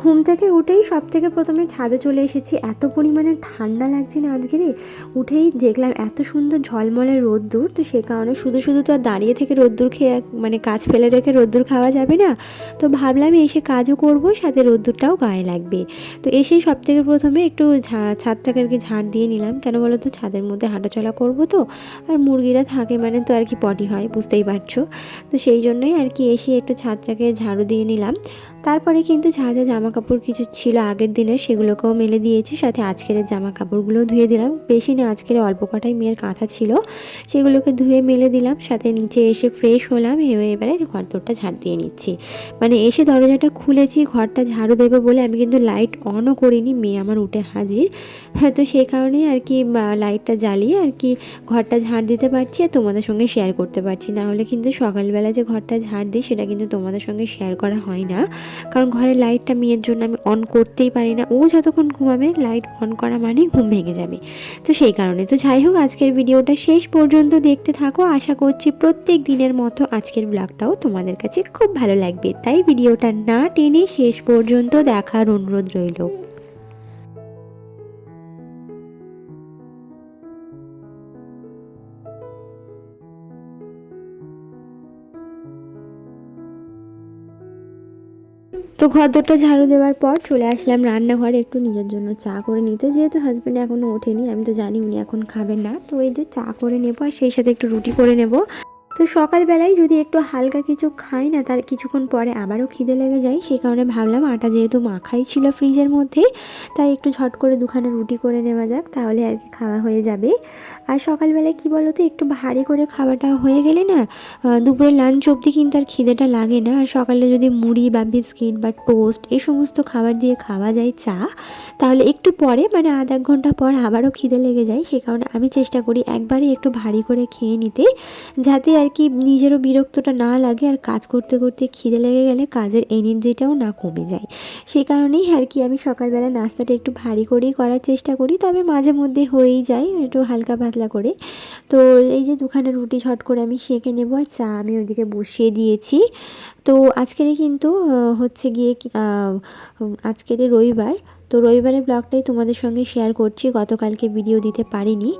ঘুম থেকে উঠেই সব থেকে প্রথমে ছাদে চলে এসেছি। এত পরিমাণে ঠান্ডা লাগছে না আজকে রে। উঠেই দেখলাম এত সুন্দর ঝলমলে রোদ্দুর। তো সে কারণে শুধু শুধু তো আর দাঁড়িয়ে থেকে রোদ্দুর খেয়ে মানে কাজ ফেলে রেখে রোদ্দুর খাওয়া যাবে না। তো ভাবলাম এসে কাজও করব, সাথে রোদ্দুরটাও গায়ে লাগবে। তো এসেই সব থেকে প্রথমে একটু ছাদটাকে আর কি ঝাড় দিয়ে নিলাম। কেন বলো তো, ছাদের মধ্যে হাঁটাচলা করব তো। আর মুরগিরা থাকে মানে তো আর কি পটি হয়, বুঝতেই পারছ। তো সেই জন্যই আর কি এসে একটু ছাদটাকে ঝাড়ু দিয়ে নিলাম। তারপরে কিন্তু ছাদে জামা কাপড় কিছু ছিল আগের দিনের সেগুলোকেও মেলে দিয়েছি। সাথে আজকের জামা কাপড়গুলোও ধুয়ে দিলাম। বেশি না, আজকের অল্প কটাই মেয়ের কাঁথা ছিল। সেগুলোকে ধুয়ে মেলে দিলাম। সাথে নিচে এসে ফ্রেশ হলাম। এবারে ঘর দোরটা ঝাড় দিয়ে নিচ্ছি। মানে এসে দরজাটা খুলেছি, ঘরটা ঝাড়ু দেবে বলে আমি কিন্তু লাইট অনও করিনি। মেয়ে আমার উঠে হাজির। হ্যাঁ তো সেই কারণেই আর কি লাইটটা জ্বালিয়ে আর কি ঘরটা ঝাড় দিতে পারছি আর তোমাদের সঙ্গে শেয়ার করতে পারছি। না হলে কিন্তু সকালবেলা যে ঘরটা ঝাড় দিই, সেটা কিন্তু তোমাদের সঙ্গে শেয়ার করা হয় না। কারণ ঘরের লাইটটা মেয়ের জন্য আমি অন করতেই পারি না। ও যতক্ষণ ঘুমাবে লাইট অন করা মানে ঘুম ভেঙে যাবে। তো সেই কারণে। তো যাই হোক, আজকের ভিডিওটা শেষ পর্যন্ত দেখতে থাকো। আশা করছি প্রত্যেক দিনের মতো আজকের ব্লগটাও তোমাদের কাছে খুব ভালো লাগবে। তাই ভিডিওটা না টেনে শেষ পর্যন্ত দেখার অনুরোধ রইল। তো ঘর ঝাড়ু দেওয়ার পর চলে আসলাম রান্নাঘরে একটু নিজের জন্য চা করে নিতে। যেহেতু হাজব্যান্ড এখনও ওঠেনি, আমি তো জানি উনি এখন খাবেন না। তো এই যে চা করে নেব আর সেই সাথে একটু রুটি করে নেব। তো সকালবেলায় যদি একটু হালকা কিছু খাই না, তার কিছুক্ষণ পরে আবারও খিদে লেগে যায়। সেই কারণে ভাবলাম আটা যেহেতু মাখাই ছিল ফ্রিজের মধ্যেই তাই একটু ঝট করে দুখানা রুটি করে নেওয়া যাক, তাহলে আর কি খাওয়া হয়ে যাবে। আর সকালবেলায় কি বলো তো একটু ভারী করে খাওয়াটা হয়ে গেলে না দুপুরে লাঞ্চ অবধি কিন্তু আর খিদেটা লাগে না। আর সকালে যদি মুড়ি বা বিস্কিট বা টোস্ট এই সমস্ত খাবার দিয়ে খাওয়া যায় চা তাহলে একটু পরে মানে আধ এক ঘণ্টা পর আবারও খিদে লেগে যায়, সে কারণে আমি চেষ্টা করি একবারে একটু ভারী করে খেয়ে নিতে, যাতে আর কি নিজেরও বিরক্তটা না লাগে আর কাজ করতে করতে খিদে লেগে গেলে কাজের এনার্জিটাও না কমে যায়। সেই কারণেই আর কি আমি সকালবেলা নাস্তাটা একটু ভারী করেই করার চেষ্টা করি, তবে মাঝে মধ্যে হয়েই যায় একটু হালকা পাতলা করে। তো এই যে দুখানা রুটি ঝট করে আমি সেঁকে নেব আর চা আমি ওইদিকে বসিয়ে দিয়েছি। তো আজকেরই কিন্তু হচ্ছে গিয়ে আজকের রবিবার তো রবিবারের ব্লগটাই তোমাদের সঙ্গে শেয়ার করছি। গতকালকে ভিডিও দিতে পারিনি।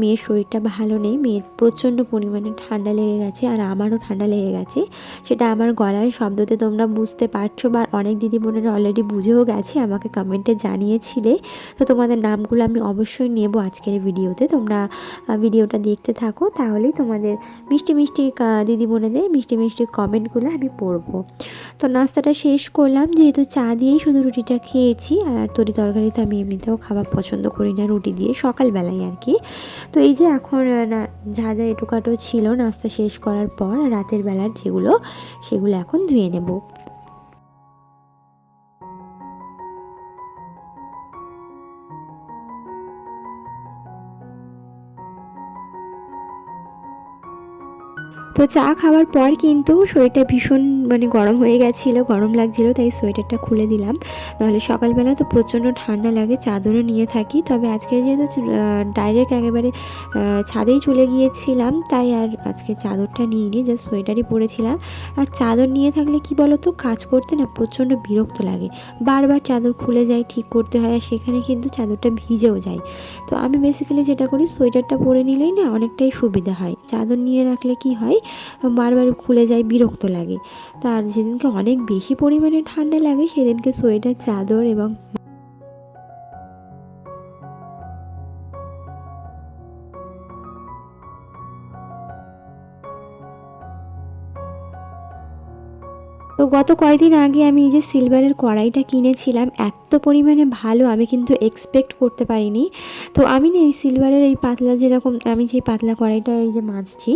মেয়ের শরীরটা ভালো নেই। মেয়ের প্রচণ্ড পরিমাণে ঠান্ডা লেগে গেছে আর আমারও ঠান্ডা লেগে গেছে। সেটা আমার গলার শব্দতে তোমরা বুঝতে পারছ বা অনেক দিদি বোনেরা অলরেডি বুঝেও গেছে, আমাকে কমেন্টে জানিয়েছিলে। তো তোমাদের নামগুলো আমি অবশ্যই নেব আজকের ভিডিওতে তোমরা ভিডিওটা দেখতে থাকো, তাহলেই তোমাদের মিষ্টি মিষ্টি দিদি বোনেদের মিষ্টি মিষ্টি কমেন্টগুলো আমি পড়ব। তো নাস্তাটা শেষ করলাম। যেহেতু চা দিয়েই শুধু রুটিটা খেয়েছি আর তরি তরকারি তো আমি এমনিতেও খাবার পছন্দ করি না, রুটি দিয়ে সকালবেলায় আর কি। তো এই যে এখন না, যা যা এটুকাটো ছিল, নাস্তা শেষ করার পর রাতের বেলার যেগুলো, সেগুলো এখন ধুয়ে নেব। তো চা খাওয়ার পর কিন্তু শরীরটা ভীষণ মানে গরম হয়ে গেছিল, গরম লাগছিল, তাই সোয়েটারটা খুলে দিলাম। নাহলে সকালবেলা তো প্রচণ্ড ঠান্ডা লাগে, চাদরও নিয়ে থাকি। তবে আজকে যেহেতু ডাইরেক্ট একেবারে ছাদেই চলে গিয়েছিলাম, তাই আর আজকে চাদরটা নিইনি জাস্ট সোয়েটারই পরেছিলাম। আর চাদর নিয়ে থাকলে কি বলো তো কাজ করতে না প্রচণ্ড বিরক্ত লাগে। বারবার চাদর খুলে যায়, ঠিক করতে হয়, আর সেখানে কিন্তু চাদরটা ভিজেও যায়। তো আমি বেসিক্যালি যেটা করি, সোয়েটারটা পরে নিলেই না অনেকটাই সুবিধা হয়। চাদর নিয়ে রাখলে কি হয় বারবার খুলে যায়, বিরক্ত লাগে। তার যেদিনকে অনেক বেশি পরিমাণে ঠান্ডা লাগে, সেদিনকে সোয়েটার, চাদর এবং গত কয়েকদিন আগে আমি এই যে সিলভারের কড়াইটা কিনেছিলাম, এত পরিমাণে ভালো আমি কিন্তু এক্সপেক্ট করতে পারিনি। তো আমি না এই সিলভারের এই পাতলা যেরকম আমি যে পাতলা কড়াইটা এই যে মাজছি,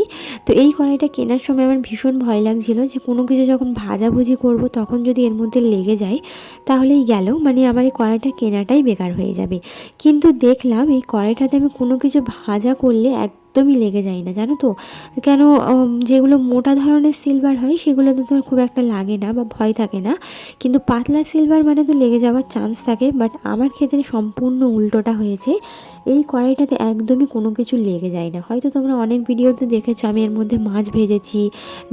তো এই কড়াইটা কেনার সময় আমার ভীষণ ভয় লাগছিল যে কোনো কিছু যখন ভাজাভুজি করব তখন যদি এর মধ্যে লেগে যায়, তাহলেই গেল। মানে আমার এই কড়াইটা কেনাটাই বেকার হয়ে যাবে। কিন্তু দেখলাম এই কড়াইটাতে আমি কোনো কিছু ভাজা করলে এক একদমই লেগে যায় না, জানো তো? কেন যেগুলো মোটা ধরনের সিলভার হয় সেগুলোতে তো খুব একটা লাগে না বা ভয় থাকে না। কিন্তু পাতলা সিলভার মানে তো লেগে যাওয়ার চান্স থাকে বাট আমার ক্ষেত্রে সম্পূর্ণ উল্টোটা হয়েছে। এই কড়াইটাতে একদমই কোনো কিছু লেগে যায় না। হয়তো তোমরা অনেক ভিডিওতে দেখেছ, আমি এর মধ্যে মাছ ভেজেছি,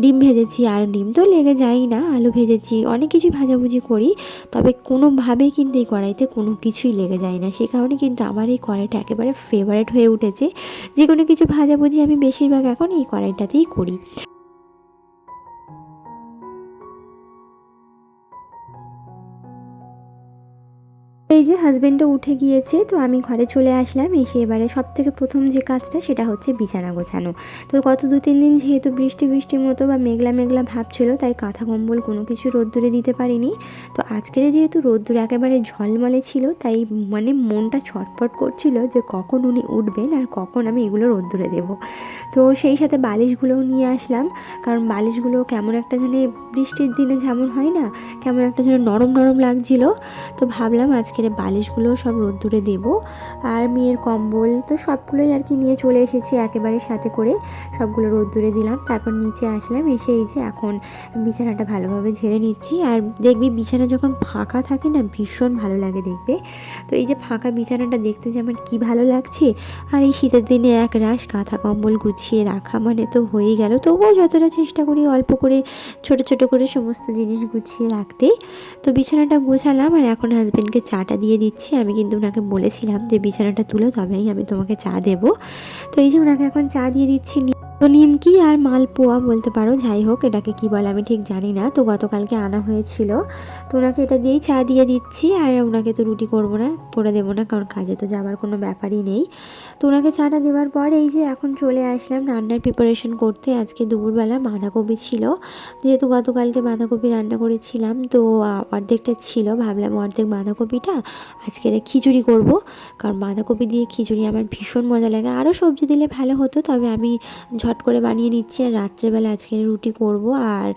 ডিম ভেজেছি, আর ডিম তো লেগে যায় না, আলু ভেজেছি, অনেক কিছুই ভাজাভুজি করি, তবে কোনোভাবেই কিন্তু এই কড়াইতে কোনো কিছুই লেগে যায় না। সে কারণে কিন্তু আমার এই কড়াইটা একেবারে ফেভারেট হয়ে উঠেছে। যে কোনো কিছু ভাজাভুজি আমি বেশিরভাগ এখন এই কড়াইটাতেই করি। এই যে হাজব্যান্ডও উঠে গিয়েছে, তো আমি ঘরে চলে আসলাম। এসে এবারে সব থেকে প্রথম যে কাজটা, সেটা হচ্ছে বিছানা গোছানো। তো গত দু, তিন দিন যেহেতু বৃষ্টি, বৃষ্টির মতো বা মেঘলা মেঘলা ভাব ছিল, তাই কাঁথা, কম্বল কোনো কিছু রোদ্দুরে দিতে পারিনি। তো আজকের যেহেতু রোদ্দুর একেবারে ঝলমলে ছিল, তাই মানে মনটা ছটফট করছিল যে কখন উনি উঠবেন আর কখন আমি এগুলো রোদ্দুরে দেবো। তো সেই সাথে বালিশগুলোও নিয়ে আসলাম, কারণ বালিশগুলো কেমন একটা যেন বৃষ্টির দিনে যেমন হয় না, কেমন একটা যেন নরম নরম লাগছিল। তো ভাবলাম আজকের বালিশগুলো সব রোদ্দুরে দেবো। আর মেয়ের কম্বল তো সবগুলোই আর কি নিয়ে চলে এসেছি একেবারে সাথে করে। সবগুলো রোদ্দুরে দিলাম, তারপর নিচে আসলাম, এসে এই যে এখন বিছানাটা ভালোভাবে ঝেড়ে নিচ্ছি। আর দেখবি বিছানা যখন ফাঁকা থাকে না, ভীষণ ভালো লাগে দেখবে। তো এই যে ফাঁকা বিছানাটা দেখতে যে আমার কী ভালো লাগছে। আর এই শীতের দিনে এক রাশ কাঁথা কম্বল গুছিয়ে রাখা মানে তো হয়েই গেল। তবুও যতটা চেষ্টা করি অল্প করে, ছোট ছোট করে সমস্ত জিনিস গুছিয়ে রাখতে। তো বিছানাটা গোছালাম আর এখন হাজব্যান্ডকে চাটা দিয়ে দিচ্ছি। আমি কিন্তু ওনাকে বলেছিলাম যে, বিছানাটা তুলো, তবেই আমি তোমাকে চা দেবো। তো এই যে ওনাকে এখন চা দিয়ে দিচ্ছি তো নিমকি আর মালপোয়া বলতে পারো, যাই হোক, এটাকে কি বলে আমি ঠিক জানি না। তো গতকালকে আনা হয়েছিল। তো ওনাকে এটা দিয়েই চা দিয়ে দিচ্ছি, আর ওনাকে তো রুটি করব না, করে দেবো না, কারণ কাজে তো যাবার কোনো ব্যাপারই নেই। তো ওনাকে চাটা দেওয়ার পর এই যে এখন চলে আসলাম রান্নার প্রিপারেশন করতে। আজকে দুপুরবেলা বাঁধাকপি ছিল। যেহেতু গতকালকে বাঁধাকপি রান্না করেছিলাম, তো অর্ধেকটা ছিল। ভাবলাম অর্ধেক বাঁধাকপিটা আজকে এটা খিচুড়ি করব, কারণ বাঁধাকপি দিয়ে খিচুড়ি আমার ভীষণ মজা লাগে। আরও সবজি দিলে ভালো হতো, তবে আমি ঝট করে বানিয়ে নিচ্ছি আর রাত্রেবেলা আজকে রুটি করব। আর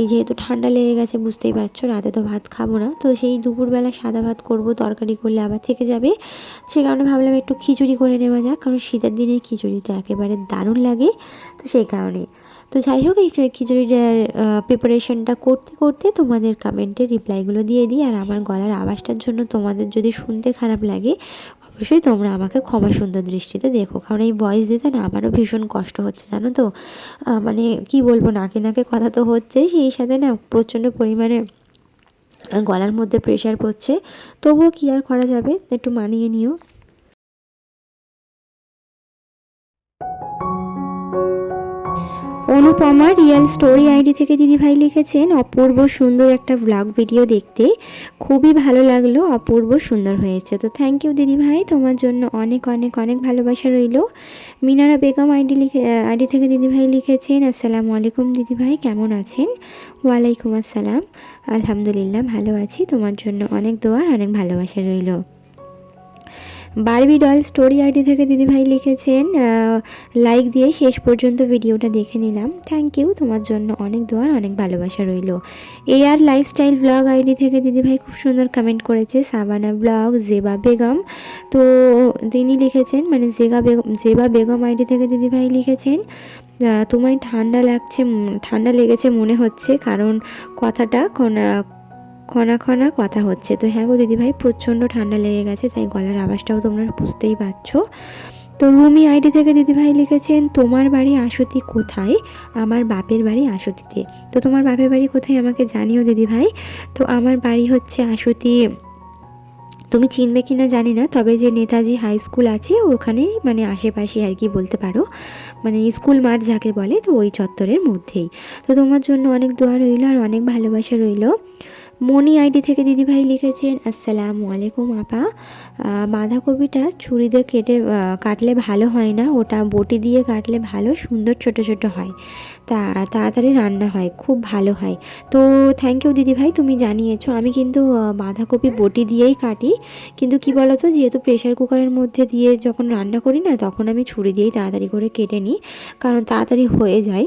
এই যেহেতু ঠান্ডা লেগে গেছে, বুঝতেই পারছ, রাতে তো ভাত খাব না। তো সেই দুপুরবেলা সাদা ভাত করব, তরকারি করলে আবার থেকে যাবে। সে কারণে ভাবলাম একটু খিচুড়ি করে নেওয়া যাক, কারণ শীতের দিনে খিচুড়ি তো একেবারে দারুণ লাগে। তো সেই কারণে। তো যাই হোক, এই খিচুড়িটার প্রিপারেশনটা করতে করতে তোমাদের কমেন্টে রিপ্লাইগুলো দিয়ে দিই। আর আমার গলার আওয়াজটার জন্য তোমাদের যদি শুনতে খারাপ লাগে অবশ্যই তোমরা আমাকে ক্ষমা সুন্দর দৃষ্টিতে দেখো। কারণ এই ভয়েস দিতে না আমারও ভীষণ কষ্ট হচ্ছে, জানো তো? মানে কি বলব, নাকে নাকে কথা তো হচ্ছে সেই সাথে না প্রচণ্ড পরিমাণে গলার মধ্যে প্রেশার পড়ছে। তবুও কি আর করা যাবে? একটু মানিয়ে নিও। অনুপমা রিয়েল স্টোরি আইডি থেকে দিদিভাই লিখেছেন অপূর্ব সুন্দর একটা ব্লগ ভিডিও দেখতে। খুবই ভালো লাগল, অপূর্ব সুন্দর হয়েছে। তো থ্যাংক ইউ দিদিভাই, তোমার জন্য অনেক অনেক অনেক ভালোবাসা রইল। মিনারা বেগম আইডি লিখে আইডি থেকে দিদিভাই লিখেছেন, আসসালামু আলাইকুম দিদিভাই, কেমন আছেন? ওয়ালাইকুম আসসালাম। আলহামদুলিল্লাহ, ভালো আছি। তোমার জন্য অনেক দোয়ার অনেক ভালোবাসা রইল। বারবি ডল স্টোরি আইডি থেকে দিদিভাই লিখেছেন লাইক দিয়ে শেষ পর্যন্ত ভিডিওটা দেখে নিলাম। থ্যাংক ইউ তোমার জন্য অনেক দোয়ার অনেক ভালোবাসা রইল। A R lifestyle blog ID থেকে দিদিভাই খুব সুন্দর কমেন্ট করেছে সাবানা ব্লগ জেবা বেগম তো তিনি লিখেছেন মানে জেগা বেগম জেবা বেগম আইডি থেকে দিদিভাই লিখেছেন তোমায় ঠান্ডা লাগছে ঠান্ডা লেগেছে মনে হচ্ছে, কারণ কথাটা কোন খনা খনা কথা হচ্ছে। তো হ্যাঁ গো দিদিভাই, প্রচণ্ড ঠান্ডা লেগে গেছে, তাই গলার আওয়াজটাও তোমরা বুঝতেই পারছ। তো রুমি আইডি থেকে দিদিভাই লিখেছেন, তোমার বাড়ি আশুতি কোথায়? আমার বাপের বাড়ি আশুতিতে। তো তোমার বাপের বাড়ি কোথায় আমাকে জানিও দিদিভাই। তো আমার বাড়ি হচ্ছে আশুতি, তুমি চিনবে কি না জানি না, তবে যে নেতাজি হাই স্কুল আছে, ওখানেই মানে আশেপাশে আর কি বলতে পারো। মানে স্কুল মাঠ যাকে বলে, তো ওই চত্বরের মধ্যেই। তো তোমার জন্য অনেক দোয়া রইল আর অনেক ভালোবাসা রইল। মনি আইডি থেকে দিদিভাই লিখেছেন, আসসালামু আলাইকুম আপা। বাঁধাকপিটা ছুরি দিয়ে কেটে কাটলে ভালো হয় না, ওটা বটি দিয়ে কাটলে ভালো, সুন্দর, ছোট ছোট হয়। তা, তাড়াতাড়ি রান্না হয়, খুব ভালো হয়। তো থ্যাংক ইউ দিদিভাই, তুমি জানিয়েছো। আমি কিন্তু বাঁধাকপি বটি দিয়েই কাটি। কিন্তু কি বলো তো যেহেতু প্রেশার কুকারের মধ্যে দিয়ে যখন রান্না করি না, তখন আমি ছুরি দিয়েই তাড়াতাড়ি করে কেটে নিই। কারণ তাড়াতাড়ি হয়ে যায়।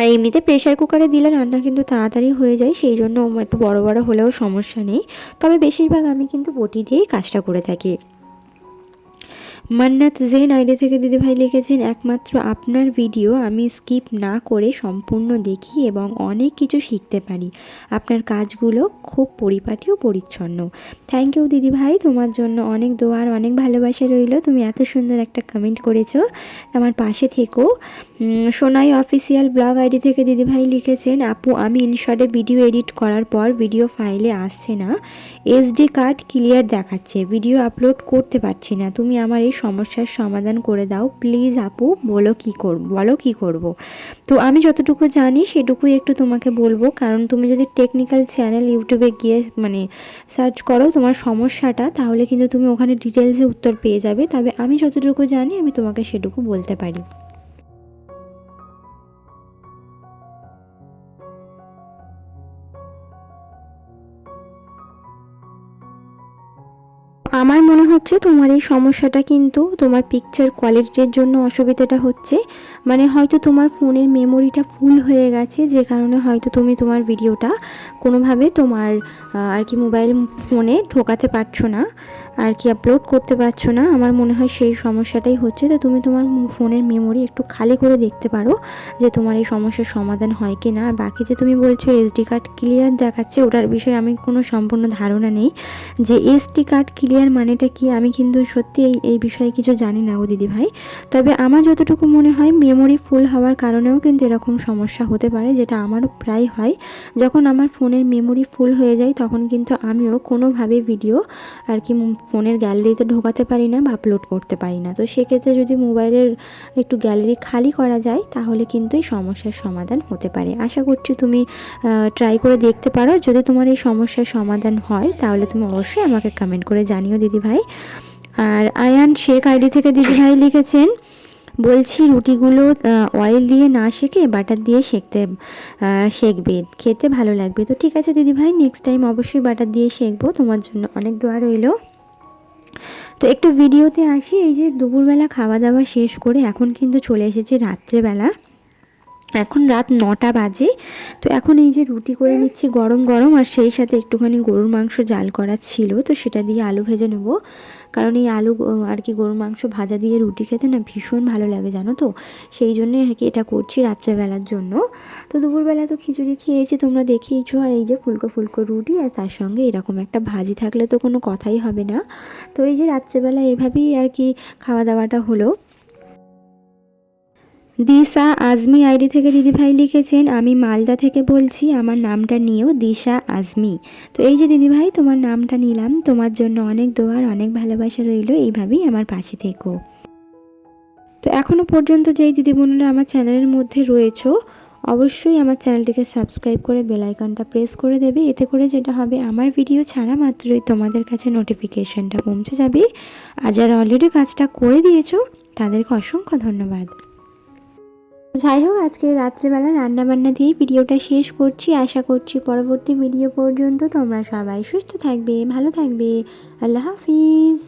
আর এমনিতে প্রেশার কুকারে দিলে রান্না কিন্তু তাড়াতাড়ি হয়ে যায়, সেই জন্য একটু বড় বড় হলেও সমস্যা নেই। তবে বেশিরভাগ আমি কিন্তু বটি দিয়েই কাজটা করে থাকি। মান্নাত জেন আইডি থেকে দিদিভাই লিখেছেন, একমাত্র আপনার ভিডিও আমি স্কিপ না করে সম্পূর্ণ দেখি এবং অনেক কিছু শিখতে পারি। আপনার কাজগুলো খুব পরিপাটি ও পরিচ্ছন্ন। থ্যাংক ইউ দিদিভাই, তোমার জন্য অনেক দোয়ার অনেক ভালোবাসা রইল। তুমি এত সুন্দর একটা কমেন্ট করেছ। আমার পাশে থেকো। সোনাই অফিসিয়াল ব্লগ আইডি থেকে দিদিভাই লিখেছেন, আপু, আমি ইনশটে ভিডিও এডিট করার পর ভিডিও ফাইলে আসছে না। এসডি কার্ড ক্লিয়ার দেখাচ্ছে। ভিডিও আপলোড করতে পারছি না। তুমি আমার এই সমস্যার সমাধান করে দাও। প্লিজ আপু, বলো কী কর, বলো কী করব। তো আমি যতটুকু জানি সেটুকুই একটু তোমাকে বলব। কারণ তুমি যদি টেকনিক্যাল চ্যানেল ইউটিউবে গিয়ে মানে সার্চ করো তোমার সমস্যাটা, তাহলে কিন্তু তুমি ওখানে ডিটেলসে উত্তর পেয়ে যাবে। তবে আমি যতটুকু জানি আমি তোমাকে সেটুকু বলতে পারি। হচ্ছে তোমার এই সমস্যাটা কিন্তু তোমার পিকচার কোয়ালিটির জন্য অসুবিধাটা হচ্ছে। মানে হয়তো তোমার ফোনের মেমোরিটা ফুল হয়ে গেছে, যে কারণে হয়তো তুমি তোমার ভিডিওটা কোনোভাবে তোমার আর কি মোবাইল ফোনে ঢোকাতে পারছ না, আর কি আপলোড করতে পারছ না। আমার মনে হয় সেই সমস্যাটাই হচ্ছে তো তুমি তোমার ফোনের মেমোরি একটু খালি করে দেখতে পারো, যে তোমার এই সমস্যার সমাধান হয় কি না আর বাকি যে তুমি বলছো এসডি কার্ড ক্লিয়ার দেখাচ্ছে, ওটার বিষয়ে আমি কোনো সম্পূর্ণ ধারণা নেই। যে এসডি কার্ড ক্লিয়ার মানেটা কি? আমি কিন্তু সত্যি এই এই বিষয়ে কিছু জানি না গো দিদি ভাই তবে আমার যতটুকু মনে হয় মেমোরি ফুল হওয়ার কারণেও কিন্তু এরকম সমস্যা হতে পারে, যেটা আমারও প্রায় হয়। যখন আমার ফোনের মেমোরি ফুল হয়ে যায়, তখন কিন্তু আমিও কোনোভাবে ভিডিও আর কি ফোনের গ্যালারিতে ঢোকাতে পারি না বা আপলোড করতে পারি না। তো সেক্ষেত্রে যদি মোবাইলের একটু গ্যালারি খালি করা যায়, তাহলে কিন্তু এই সমস্যার সমাধান হতে পারে। আশা করছি তুমি ট্রাই করে দেখতে পারো। যদি তোমার এই সমস্যার সমাধান হয়, তাহলে তুমি অবশ্যই আমাকে কমেন্ট করে জানিও দিদিভাই। আর আয়ান শেখ আইডি থেকে দিদিভাই লিখেছেন, বলছি রুটিগুলো অয়েল দিয়ে না শেখে বাটার দিয়ে শেখতে শেখবে। খেতে ভালো লাগবে। তো ঠিক আছে দিদিভাই নেক্সট টাইম অবশ্যই বাটার দিয়ে শেখবো। তোমার জন্য অনেক দোয়া রইল। তো একটু ভিডিওতে আসি, এই যে দুপুরবেলা খাওয়া দাওয়া শেষ করে এখন কিন্তু চলে এসেছে রাত্রেবেলা। এখন রাত নটা বাজে, তো এখন এই যে রুটি করে নিচ্ছি গরম গরম আর সেই সাথে একটুখানি গরুর মাংস জাল করা ছিল, তো সেটা দিয়ে আলু ভেজে নেব। কারণ এই আলু আর কি গরুর মাংস ভাজা দিয়ে রুটি খেতে না ভীষণ ভালো লাগে, জানো তো? সেই জন্যই আর কি এটা করছি রাত্রেবেলার জন্য। তো দুপুরবেলা তো খিচুড়ি খেয়েছি, তোমরা দেখেইছো আর এই যে ফুলকো ফুলকো রুটি আর তার সঙ্গে এরকম একটা ভাজি থাকলে তো কোনো কথাই হবে না। তো এই যে রাত্রেবেলা এভাবেই আর কি খাওয়া দাওয়াটা হলো। দিশা আজমি আইডি থেকে দিদিভাই লিখেছেন, আমি মালদা থেকে বলছি, আমার নামটা নিয়েও দিশা আজমি। তো এই যে দিদিভাই তোমার নামটা নিলাম। তোমার জন্য অনেক দোয়ার অনেক ভালোবাসা রইল। এইভাবেই আমার পাশে থেকো। তো এখনও পর্যন্ত যেই দিদি বোনেরা আমার চ্যানেলের মধ্যে রয়েছো, অবশ্যই আমার চ্যানেলটিকে সাবস্ক্রাইব করে বেল আইকনটা প্রেস করে দেবে। এতে করে যেটা হবে, আমার ভিডিও ছাড়া মাত্রই তোমাদের কাছে নোটিফিকেশনটা পৌঁছে যাবে। আর যারা অলরেডি কাজটা করে দিয়েছ, তাদেরকে অসংখ্য ধন্যবাদ। যাই হোক আজকে রাত্রেবেলা রান্নাবান্না দিয়ে ভিডিওটা শেষ করছি। আশা করছি পরবর্তী ভিডিও পর্যন্ত তোমরা সবাই সুস্থ থাকবে, ভালো থাকবে। আল্লাহ হাফিজ।